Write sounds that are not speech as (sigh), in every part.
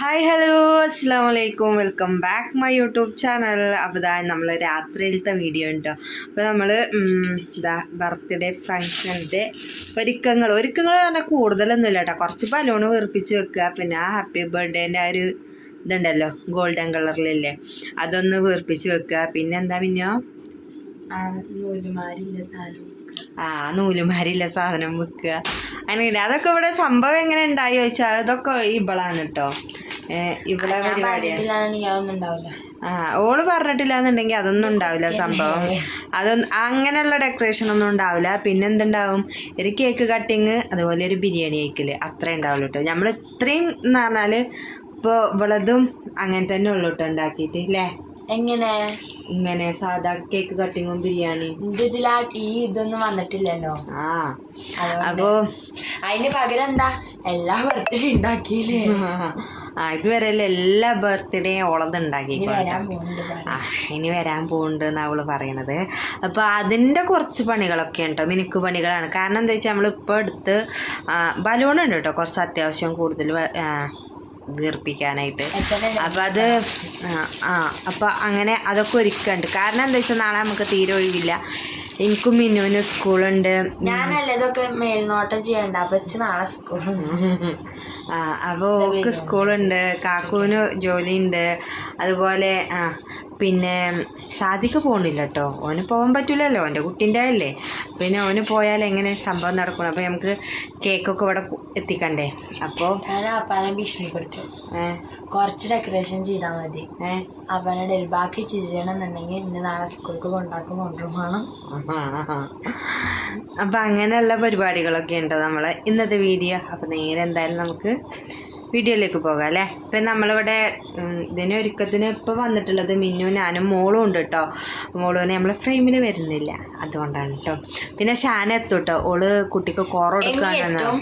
Hi hello അസ്സാം വലൈക്കും welcome back my YouTube channel അപ്പോൾ ഇതാ നമ്മൾ രാത്രിയിലത്തെ വീഡിയോ ഉണ്ട് അപ്പോൾ നമ്മൾ ഇതാ ബർത്ത്ഡേ ഫങ്ഷന്റെ ഒരുക്കങ്ങൾ ഒരുക്കങ്ങൾ പറഞ്ഞാൽ കൂടുതലൊന്നുമില്ല കേട്ടോ കുറച്ച് ബലൂണ് വീർപ്പിച്ച് വെക്കുക. പിന്നെ ആ ഹാപ്പി ബർത്ത്ഡേന്റെ ആ ഒരു ഇതുണ്ടല്ലോ ഗോൾഡൻ കളറിലല്ലേ അതൊന്ന് വീർപ്പിച്ച് വെക്കുക. പിന്നെ എന്താ പിന്നെയോ നൂലുമാരില്ല സാധനം ആ നൂലുമാരില്ല സാധനം വെക്കുക. അങ്ങനെ അതൊക്കെ ഇവിടെ സംഭവം എങ്ങനെ ഉണ്ടായി ചോദിച്ചാൽ അതൊക്കെ ഇവളാണ് കേട്ടോ പരിപാടിയാണ് ആ ഓൾ പറഞ്ഞിട്ടില്ല എന്നുണ്ടെങ്കിൽ അതൊന്നും ഉണ്ടാവില്ല സംഭവം. അതൊന്നും അങ്ങനെയുള്ള ഡെക്കറേഷൻ ഒന്നും ഉണ്ടാവില്ല. പിന്നെ എന്തുണ്ടാവും? ഒരു കേക്ക് കട്ടിങ് അതുപോലെ ഒരു ബിരിയാണി കഴിക്കൽ അത്രേ ഉണ്ടാവുള്ളൂ കേട്ടോ നമ്മൾ ഇത്രയും എന്ന് പറഞ്ഞാൽ ഇപ്പോൾ ഇവളതും അങ്ങനെ തന്നെ ഉള്ളൂ കേട്ടോ ഉണ്ടാക്കിയിട്ട് അല്ലേ എങ്ങനെ? ഇങ്ങനെ സാധാ കേക്ക് കട്ടിങ്ങും ബിരിയാണി ഇതിലാ ഈ ഇതൊന്നും വന്നിട്ടില്ലല്ലോ. ആ. അപ്പോ അതിന് പകരം എന്താ? എല്ലാ ബർത്ത്ഡേ ഉണ്ടാക്കിയില്ലേ? (laughs) ആ ഇതുവരെ എല്ലാ ബർത്ത്ഡേയും ഓളത് ഉണ്ടാക്കി ഇനി വരാൻ പോകുന്നുണ്ട് ആ ഇനി വരാൻ പോകുന്നുണ്ട് എന്നാ അവൾ പറയണത്. അപ്പോൾ അതിന്റെ കുറച്ച് പണികളൊക്കെ ഉണ്ടോ മിനുക്ക് പണികളാണ്. കാരണം എന്താ വെച്ചാൽ നമ്മളിപ്പോൾ എടുത്ത് ബലൂൺ ഉണ്ട് കേട്ടോ കുറച്ച് അത്യാവശ്യം കൂടുതൽ ീർപ്പിക്കാനായിട്ട് അപ്പം അത് ആ, അപ്പം അങ്ങനെ അതൊക്കെ ഒരുക്കുന്നുണ്ട് കാരണം എന്താ വെച്ചാൽ നാളെ നമുക്ക് തീരെ ഒഴിവില്ല. എനിക്കും മിന്നുവിന് സ്കൂളുണ്ട്. ഞാനല്ല ഇതൊക്കെ മേൽനോട്ടം ചെയ്യണ്ട. അപ്പൊ നാളെ ആ (laughs) അപ്പോൾ ഓക്ക് സ്കൂളുണ്ട് കാക്കുവിന് ജോലിയുണ്ട് അതുപോലെ ആ പിന്നെ സാധിക്ക് പോകണില്ല കേട്ടോ ഓന് പോകാൻ പറ്റില്ലല്ലോ എന്റെ കുട്ടീന്റെ അല്ലേ പിന്നെ ഓന് പോയാൽ എങ്ങനെ സംഭവം നടക്കണം അപ്പോൾ നമുക്ക് കേക്കൊക്കെ ഇവിടെ എത്തിക്കണ്ടേ? അപ്പോൾ ഞാൻ അപ്പാനെ ഭീഷണിപ്പെടുത്തു. കുറച്ച് ഡെക്കറേഷൻ ചെയ്താൽ മതി. അവനോട് ബാക്കി ചെയ്യണമെന്നുണ്ടെങ്കിൽ ഇന്ന് നാളെ സ്കൂൾക്ക് കൊണ്ടാക്കും കൊണ്ടുപോകണം അപ്പം അങ്ങനെയുള്ള പരിപാടികളൊക്കെ ഉണ്ട് നമ്മളെ ഇന്നത്തെ വീഡിയോ? അപ്പം നേരെ എന്തായാലും നമുക്ക് വീഡിയോയിലേക്ക് പോകാം അല്ലേ? ഇപ്പം നമ്മളിവിടെ ഇതിനെ ഒരുക്കത്തിന് ഇപ്പോൾ വന്നിട്ടുള്ളത് മിന്നു ഞാനും മോളും ഉണ്ട് കേട്ടോ. മോളുവിനെ നമ്മൾ ഫ്രെയിമിന് വരുന്നില്ല. അതുകൊണ്ടാണ് കേട്ടോ. പിന്നെ ഷാന എത്തും കേട്ടോ. ഓൾ കുട്ടിക്ക് കോറ കൊടുക്കുകയാണെന്ന്?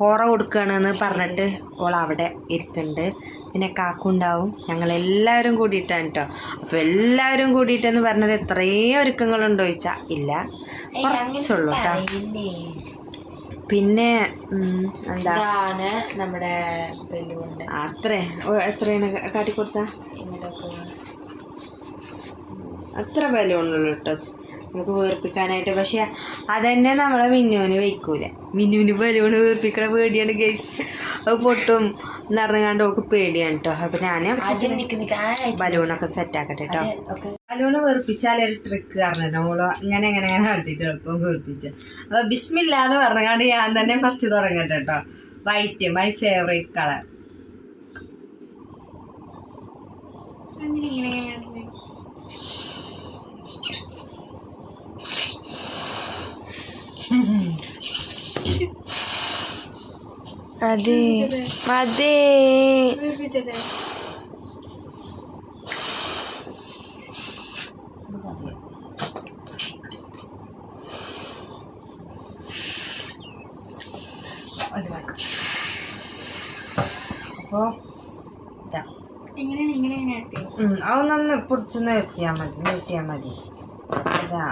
കോറ കൊടുക്കുകയാണെന്ന് പറഞ്ഞിട്ട് ഓൾ അവിടെ ഇരുത്തുന്നുണ്ട്. പിന്നെ കാക്കുണ്ടാവും ഞങ്ങളെല്ലാവരും കൂടിയിട്ടാണ് കേട്ടോ. അപ്പോൾ എല്ലാവരും കൂടിയിട്ടെന്ന് പറഞ്ഞത് എത്രയും ഒരുക്കങ്ങളുണ്ടോ ചോദിച്ചാൽ ഇല്ല. കുറച്ചുള്ളൂ കേട്ടോ. പിന്നെ എന്താ? ഇതാണ് നമ്മുടെ ബലൂണ്ട് അത്രേ. എത്രയാണ് കാട്ടി കൊടുത്ത അത്ര ബലൂണുള്ളൂ കേട്ടോ നമുക്ക് വീർപ്പിക്കാനായിട്ട്. പക്ഷെ അതന്നെ നമ്മളെ മിന്നുവിന് വയ്ക്കൂല മിന്നുവിന് ബലൂണ് വീർപ്പിക്കണ പേടിയാണ് ഗേസ് അത് പൊട്ടും. നിറഞ്ഞാണ്ട് ഓക്ക് പേടിയാണ് കേട്ടോ അപ്പൊ ഞാൻ ബലൂണൊക്കെ സെറ്റ് ആക്കട്ടെ കേട്ടോ ബലൂണ് വീർപ്പിച്ചാൽ ഒരു ട്രിക്ക് പറഞ്ഞിട്ടോ മോളോ ഇങ്ങനെ ഇങ്ങനെ ഇങ്ങനെ കണ്ടിട്ട് എളുപ്പം വീർപ്പിച്ച. അപ്പൊ ബിസ്മില്ലാന്ന് പറഞ്ഞാണ്ട് ഞാൻ തന്നെ ഫസ്റ്റ് തുടങ്ങട്ടെ കേട്ടോ വൈറ്റ് മൈ ഫേവറേറ്റ് കളർ മതി. അതെ അപ്പോ ഇതാ. ഉം, അതൊന്നൊന്ന് പിടിച്ച് നിർത്തിയാൽ മതി നിർത്തിയാൽ മതി. അതാ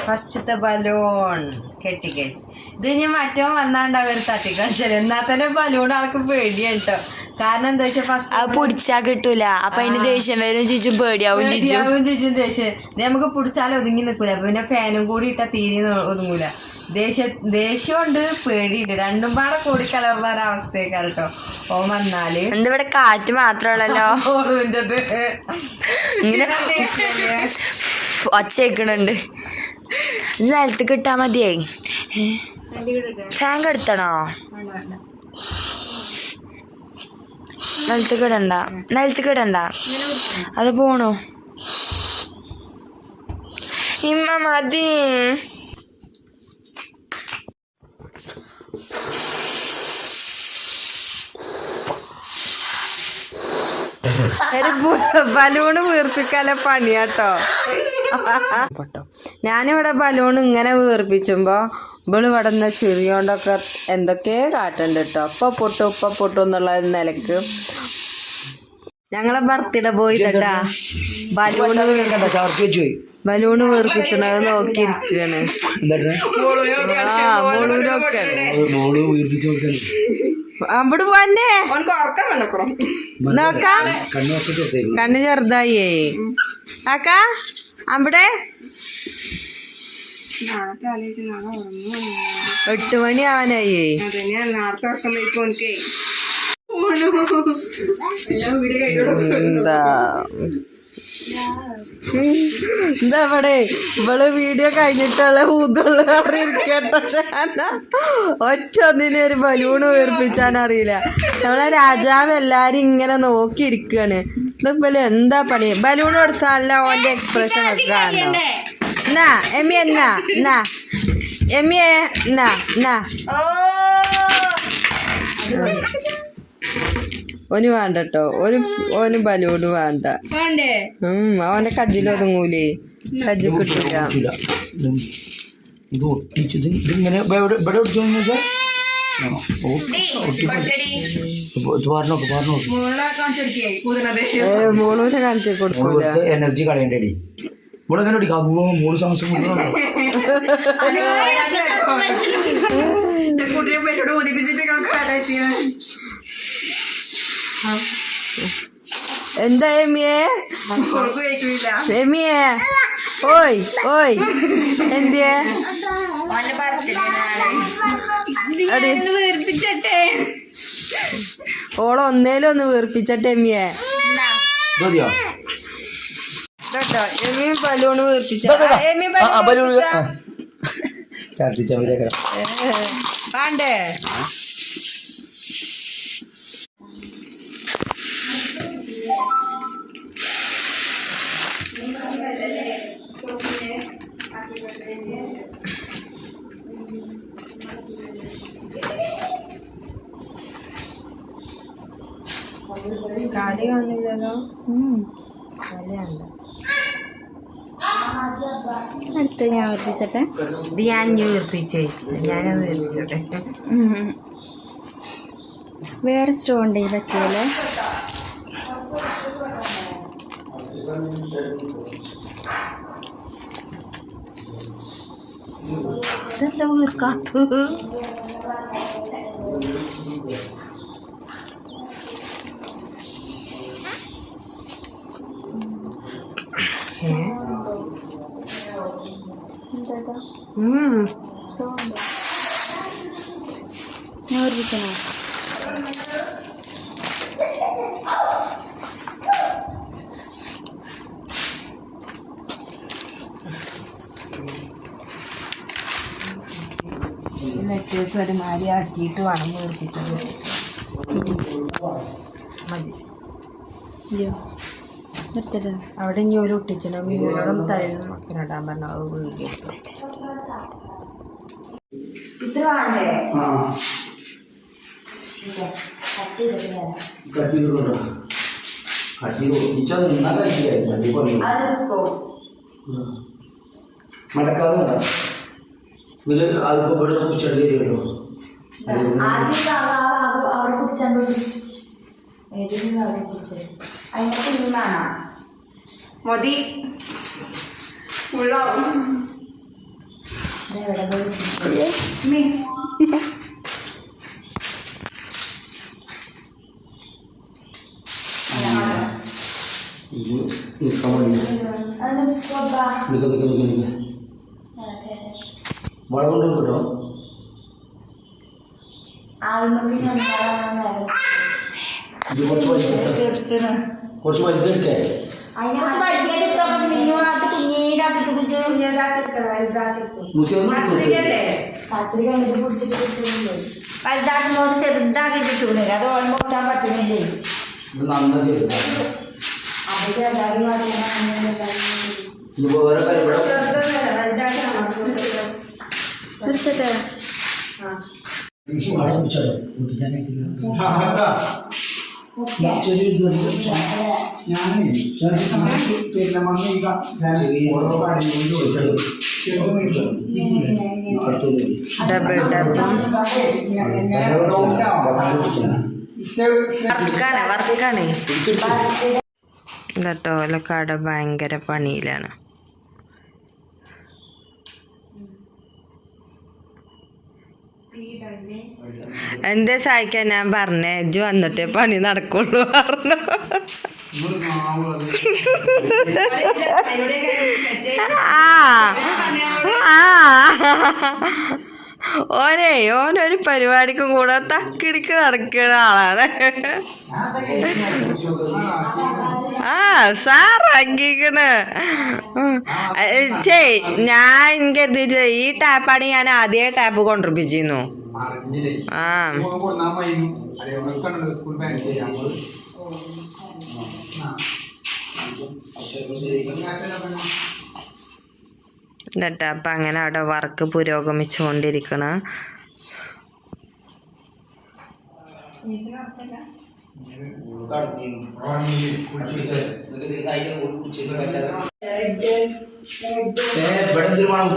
ഫസ്റ്റത്തെ ബലൂൺ. കെട്ടി കേസ് ഇത് ഇനി മറ്റോ വന്നാണ്ട് ഒരു തട്ടിക്കളിച്ചത് എന്നാ തന്നെ ബലൂൺ ആൾക്ക് പേടിയാണ് കേട്ടോ. കാരണം എന്താ വെച്ചാൽ അത് ഫസ്റ്റ് പിടിച്ചാ കിട്ടൂല. അപ്പൊ അതിന് ദേഷ്യം വരും ചിച്ചും പേടിയാവും ചിച്ചു ചേച്ചും ദേഷ്യം. ഇത് നമുക്ക് പിടിച്ചാൽ ഒതുങ്ങി നിൽക്കൂല അപ്പൊ പിന്നെ ഫാനും കൂടി ഇട്ടാ തീരെ ഒതുങ്ങൂല. ദേഷ്യ ദേഷ്യമുണ്ട് പേടിയുണ്ട്. രണ്ടും പാടെ കൂടി കലർന്ന ഒരവസ്ഥയൊക്കെ കേട്ടോ. ഓ വന്നാൽ. എന്തിവിടെ കാറ്റ് മാത്രമല്ലോ ഇങ്ങനെ ഒച്ച വെക്കണുണ്ട് നിലത്ത് കിട്ടാ മതിയേ ഫാൻ എടുത്തണോ നിലത്ത് കിടണ്ട നിലത്ത് കിടണ്ട അത് പോണു. ഇമ്മ മതി. ഒരു ബലൂണ് വീർപ്പിക്കാല പണിയാട്ടോ. പൊട്ടോ. ഞാനിവിടെ ബലൂൺ ഇങ്ങനെ വീർപ്പിച്ചുമ്പോ ഇവൾ ഇവിടെ നിന്ന് ചെറിയോണ്ടൊക്കെ എന്തൊക്കെയോ കാട്ടുണ്ട് കേട്ടോ ഇപ്പൊ പൊട്ടു ഉപ്പ പൊട്ടു എന്നുള്ള നിലയ്ക്ക്. ഞങ്ങളെ ബർത്ത്ഡേ ബോയ് കേട്ടാ ബലൂണ് കണ്ട? ചാർക്ക് വെച്ച് പോയി ബലൂണ് വീർപ്പിച്ചണത് നോക്കിയിരിക്കാണ്. മോളൂരൊക്കെ അവിടെ പോന്നെ നോക്കാം. കണ്ണ് ചെറുതായി. ആക്കാ. അവിടെ? എട്ട് മണി ആവാനായേ എന്താ? എന്താ ഇവിടെ? ഇവൾ വീഡിയോ കഴിഞ്ഞിട്ടുള്ള ഊതുള്ള ഇരിക്കട്ടെ ഒറ്റ ഒന്നിനെ ഒരു ബലൂൺ ഉയർപ്പിച്ചാൻ അറിയില്ല നമ്മളെ രാജാവ് എല്ലാരും ഇങ്ങനെ നോക്കിയിരിക്കാണ്. ഇതിപ്പോ എന്താ പണി? ബലൂൺ കൊടുത്താലല്ല ഓന്റെ എക്സ്പ്രഷൻ ഒക്കെ കാണണം എന്നാ എമ്മി എന്നാ എന്നാ എമ്മിയെ എന്നാ എന്നാ ഓന് വേണ്ട കേട്ടോ ഒരു ഓന് ബലൂണ് വേണ്ട. ഉം അവന്റെ കജ്ജിൽ ഒതുങ്ങൂലേ. കജ്ജി കിട്ടില്ല ഇത് ഒട്ടിച്ചത് ഇതിങ്ങനെ ഇവിടെ ഇവിടെ ഒട്ടിച്ചു മോളൂനെ കാണിച്ചു കൊടുക്കൂല. എനർജി കളയണ്ടേടി. ഇവിടെ തന്നെ അടിക്കാം അപ്പോ മൂന്ന് സംവത്സരം എന്താ എമിയെ? എമിയെ ഓയ് ഓയ് എന്തിയെ? അടി. ഓളെ ഒന്നേലും ഒന്ന് വീർപ്പിച്ചട്ടെ എമ്മിയെ മതിയോ ബലൂണ് വീർപ്പിച്ചു. ഛർദിച്ച വേണ്ടേ? അടുത്ത് ഞാൻ ഓർപ്പിച്ചട്ടെ ഇത് ഞാൻ വീർപ്പിച്ചു ഞാനത് വീർപ്പിച്ചോട്ടെ വേറെ സ്റ്റോ ഉണ്ടെങ്കിൽ ഇതൊക്കെയല്ലേ ഇതെന്താ വീർക്കാത്തത് ഈ ലെറ്റേഴ്സ് ഒരുമാതിരി ആക്കിയിട്ട് വേണം വീർപ്പിച്ചത് മതി അയ്യോ അവിടെ ഇനി ഒരു ഒട്ടിച്ചിട്ട് മീനോടും തലയിലും മക്കളിടാൻ പറഞ്ഞു അത് ഇത്ര വേണ്ടേ കട്ടി ഒട്ടിച്ചാൽ നിന്നാ കഴിക്കില്ലായിരുന്നു അതിപ്പോ അതെടുക്കോ മടക്കാതെ ഇതിൽ അതിപ്പോ ഇവിടെ വരുമല്ലോ ആദ്യം അവിടെ പിടിച്ചാൽ ഏതെങ്കിലും അവിടെ പിടിച്ചത് അതിനകത്ത് മതി. ഫുള്ളാവും എവിടെ പോയി ഇത് നിൽക്കാൻ വേണ്ടി നിൽക്ക നിൽക്ക നിൽക്ക നിൽക്ക വളം കൊണ്ട് കേട്ടോ ഇത് കുറച്ച് വലുതെടുക്കാം. കുറച്ച് വലുതെടുക്കേ മുസിയൊന്നും ചെറുതാക്കിട്ടുണ്ട് അത് ഓർമ്മ കൂട്ടാൻ പറ്റുന്നില്ലേ ഇത് നന്നാ ചെയ്തു ഇത് വേറെ കാര്യം ഇവിടെ നിർത്തട്ടെ വളം കുടിച്ചാലോ ചെറിയൊരു ഡബിൾ ഡബിൾ വർക്കാണ് വർക്കാണ് ഇതട്ടോ ഓല കട ഭയങ്കര പണിയിലാണ് എന്തേ സഹായിക്കാൻ ഞാൻ പറഞ്ഞേ ഇജ്ജ് വന്നിട്ടേ പണി നടക്കുള്ളൂ പറഞ്ഞു. ആ. ആ. ഓനെ ഓനൊരു പരിപാടിക്കും കൂടെ തക്കിടിക്ക് നടക്കുന്ന ആളാണ്. ആ സാറാക്കിക്കണ് ചേ ഞാൻ കരുതിട്ട് ഈ ടാപ്പാണ് ഞാൻ ആദ്യമായി ടാപ്പ് കൊണ്ടിരിപ്പിച്ചിരുന്നു അറിഞ്ഞില്ലേ? അതെ സ്കൂൾ ചെയ്യാൻ എന്നിട്ട് അപ്പം അങ്ങനെ അവിടെ വർക്ക് പുരോഗമിച്ചുകൊണ്ടിരിക്കണ. ഇവിടെ എന്തൊരു വേണം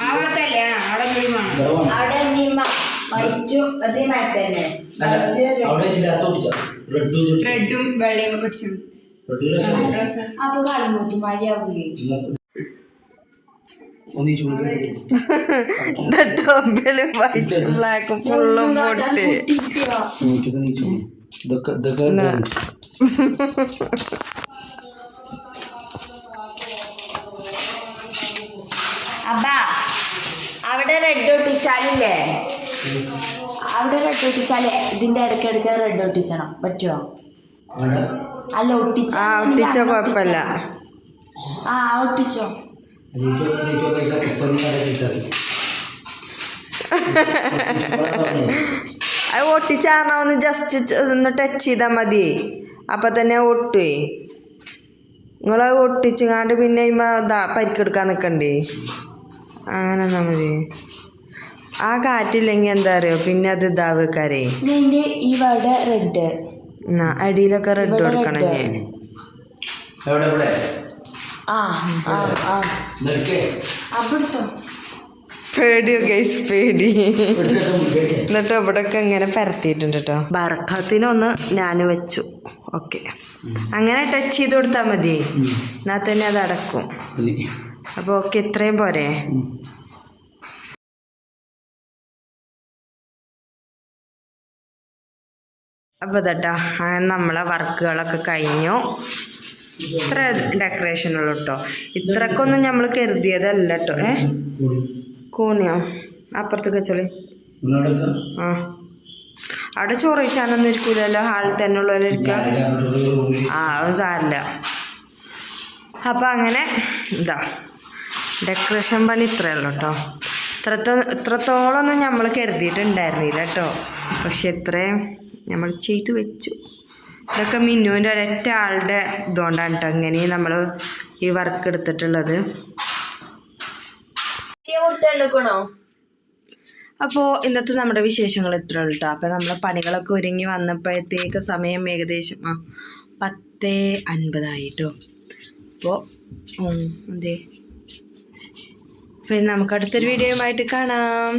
കുട്ടിയെ അവിടെ നിമ്മ വൈറ്റു അതേ മാറ്റി തന്നെ. അവിടെ ഇല്ലാത്ത കുടിച്ചോ. റെഡ് വെള്ളയും പിടിച്ചു അപ്പൊ കളിമൂത്തുമാരി ആവുകയെ ഒന്നിച്ചു ടോപ്പിലും വൈറ്റ് ബ്ലാക്കും ഫുള്ളും പൊട്ടി. ഇതൊക്കെ ഇതൊക്കെ. അബ്ബാ അവിടെ റെഡ് ഒട്ടിച്ചാലില്ലേ അവിടെ റെഡ് ഒട്ടിച്ചാലേ ഇതിന്റെ ഇടയ്ക്കിടയ്ക്ക് റെഡ് ഒട്ടിച്ചണം പറ്റുമോ അല്ല ഒട്ടിച്ച. ആ ഒട്ടിച്ച കുഴപ്പമില്ല. ആ ഒട്ടിച്ചോ. അത് ഒട്ടിച്ചാറിന ഒന്ന് ജസ്റ്റ് ഒന്ന് ടച്ച് ചെയ്താൽ മതി. അപ്പം തന്നെ ഒട്ടുവേ. നിങ്ങളത് ഒട്ടിച്ചുകാണ്ട് പിന്നെ ഇമ്മ ഇതാ പരിക്കെടുക്കാൻ നിൽക്കണ്ടേ അങ്ങനെ എന്നാ മതി. ആ കാറ്റില്ലെങ്കിൽ എന്താ അറിയോ? പിന്നെ അത് ഇതാവേക്കാരേ ഇതിന്റെ ഇവിടെ റെഡ്. എന്നാ അടിയിലൊക്കെ റെഡ് ഇവിടെ കൊടുക്കണം red. ഞാൻ എവിടെ ഇവിടെ? ആ ആ പേടിയോ ഗൈസ് പേടി. എന്നിട്ട് ഇവിടെയൊക്കെ ഇങ്ങനെ പരത്തിയിട്ടുണ്ട് കേട്ടോ ബർക്കത്തിനൊന്ന് ഞാൻ വെച്ചു. ഓക്കെ. അങ്ങനെ ടച്ച് ചെയ്ത് കൊടുത്താൽ മതി. എന്നാൽ തന്നെ അത് അടക്കും അപ്പോൾ ഓക്കെ ഇത്രയും പോരെ. അപ്പോൾ ഇതട്ടാ നമ്മളെ വർക്കുകളൊക്കെ കഴിഞ്ഞു. ഇത്ര ഡെക്കറേഷൻ ഉള്ളു കേട്ടോ ഇത്രക്കൊന്നും നമ്മൾ കരുതിയതല്ല കേട്ടോ ഏ? കൂണിയോ? അപ്പുറത്തേക്ക് വെച്ചോളി. ആ. അവിടെ ചോറ് ഇരിക്കൂലല്ലോ? ഹാളിൽ തന്നെ ഉള്ളവരിക്ക ആ അത് സാരില്ല. അപ്പം അങ്ങനെ ഇതാ. ഡെക്കറേഷൻ പണി ഇത്രയേ ഉള്ളൂ കേട്ടോ ഇത്രത്തോ ഇത്രത്തോളമൊന്നും നമ്മൾ കരുതിയിട്ടുണ്ടായിരുന്നില്ല കേട്ടോ പക്ഷെ ഇത്രയും നമ്മൾ ചെയ്തു വെച്ചു. ഇതൊക്കെ മിന്നുവിന്റെ ഒരൊറ്റ ആളുടെ ഇതുകൊണ്ടാണ് കേട്ടോ ഇങ്ങനെ നമ്മൾ ഈ വർക്ക് എടുത്തിട്ടുള്ളത്. അപ്പോൾ ഇന്നത്തെ നമ്മുടെ വിശേഷങ്ങൾ ഇത്ര ഉള്ളൂ കേട്ടോ അപ്പോൾ നമ്മൾ പണികളൊക്കെ ഒരുങ്ങി വന്നപ്പോഴത്തേക്ക് സമയം ഏകദേശം ആ പത്തേ അൻപതായിട്ടോ അപ്പോൾ അതെ പിന്നെ നമുക്ക് അടുത്തൊരു വീഡിയോയുമായിട്ട് കാണാം.